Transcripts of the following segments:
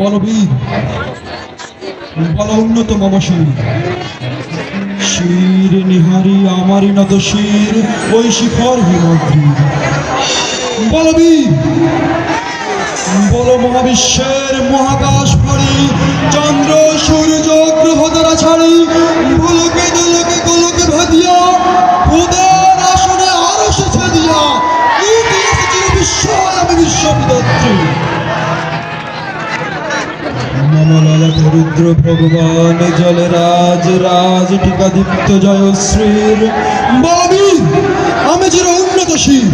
বলবীর, বল উন্নত মম শির। নিহারি আমারই নত শির, ওই শিখর হিমদ্রি। বলবীর, বল মহাবিশ্বের মহাকাশ ভরি, চন্দ্র, সূর্য, গ্রহ দ্বারা ছাড়ি, ভুলকে দোলকে গোলকে ভাদিয়া খুদার আসনে আরও সেছে দিয়া, ইতিহাসে চির বিশ্ব আমি বিশ্ববিদত্রী দরিদ্র ভগবান জলে রাজ টিকাদীপ্ত জয়শ্রীর বলবীর আমি চির উন্নতশীল।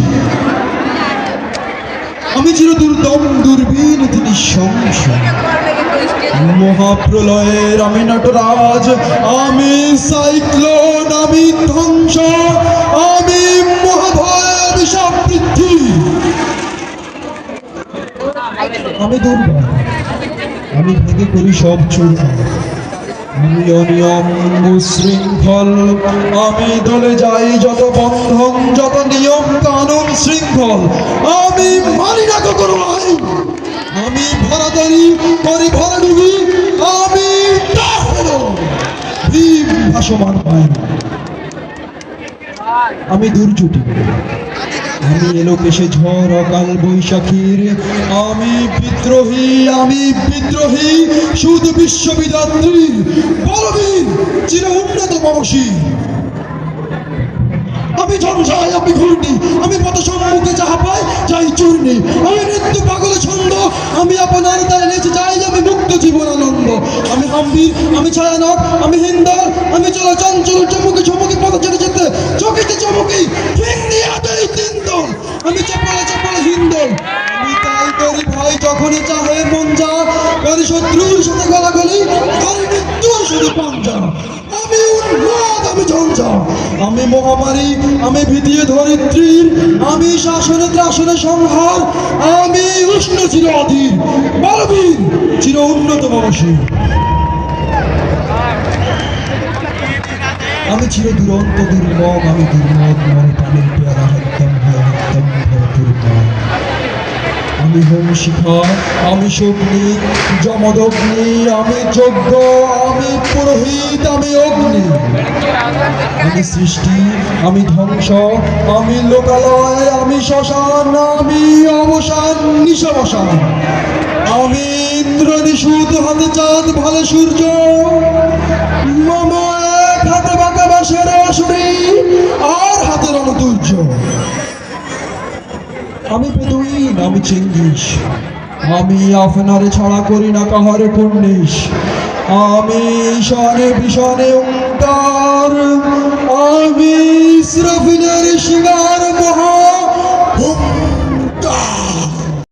আমি চির দুর্দম দুর্বীন তিনি মহাপ্রলয়ের আমি নটরাজ, আমি সাইক্লোন, আমি ধ্বংস, আমি মহাভয় বৃদ্ধি। আমি দুর্বল। আমি ভেঙে করি সব চূর্ণ আমি অনিয়ম আমি দলে যাই যত বন্ধন, যত নিয়ম কানুন শৃঙ্খল, আমি মানি না কখনো আমি ভরা তরি করি ভরা ডুবি আমি ভাসমান না আমি দূরচুটি আমি এলো কেশে ঝড়, অকাল বৈশাখীর। আমি বিদ্রোহী আমি বিদ্রোহী, সুদ বিশ্ববিদাত্রীর বলবীর চির উন্নত মমশী। আমি ঝঞ্ঝাই আমি ঘূর্ণি, আমি পথ সম্মুখে যাহা পাই যাই চূর্ণি। আমি নৃত্য পাগল ছন্দ, আমি আপনার তাই নেচে যাই আমি মুক্ত জীবন আনন্দ। আমি হাম্বির আমি ছায়ানট, আমি হিন্দর আমি চলো চঞ্চল চমুকে চমুকে পথ চলে যেতে, চকিতে চমুকি আমি চপলে চপলে হিন্দল আমি তাই করি ভাই যখনই চাহে মন যা। করি শত্রুর সাথে গলাগলি করি মৃত্যুর আমি উন্মাদ, আমি ঝঞ্ঝা। আমি মহামারী, আমি ভীতিয়ে ধরিত্রীর, আমি শাসনে ত্রাসনে সংহার, আমি উষ্ণ চির অধীর, বলবীর চির উন্নত মনসী আমি চির দুরন্ত, দুর্লভ, আমি দুর্লভ মনে প্রাণের পেয়ারা। হোম শিখা আমি শগ্নি যমদগ্নি, আমি যজ্ঞ, আমি পুরোহিত, আমি অগ্নি। আমি সৃষ্টি, আমি ধ্বংস, আমি লোকালয়, আমি শ্মশান, আমি অবসান নিশবসান আমি ইন্দ্র নিষুদ হাতে চাঁদ, ভালে সূর্য। আমি বেদুইন আমি চিঙ্গিস আমি আপনারে ছাড়া করি না কাহারে পুণ্যিস আমি ঈশানে ভীষণে উমতার আমি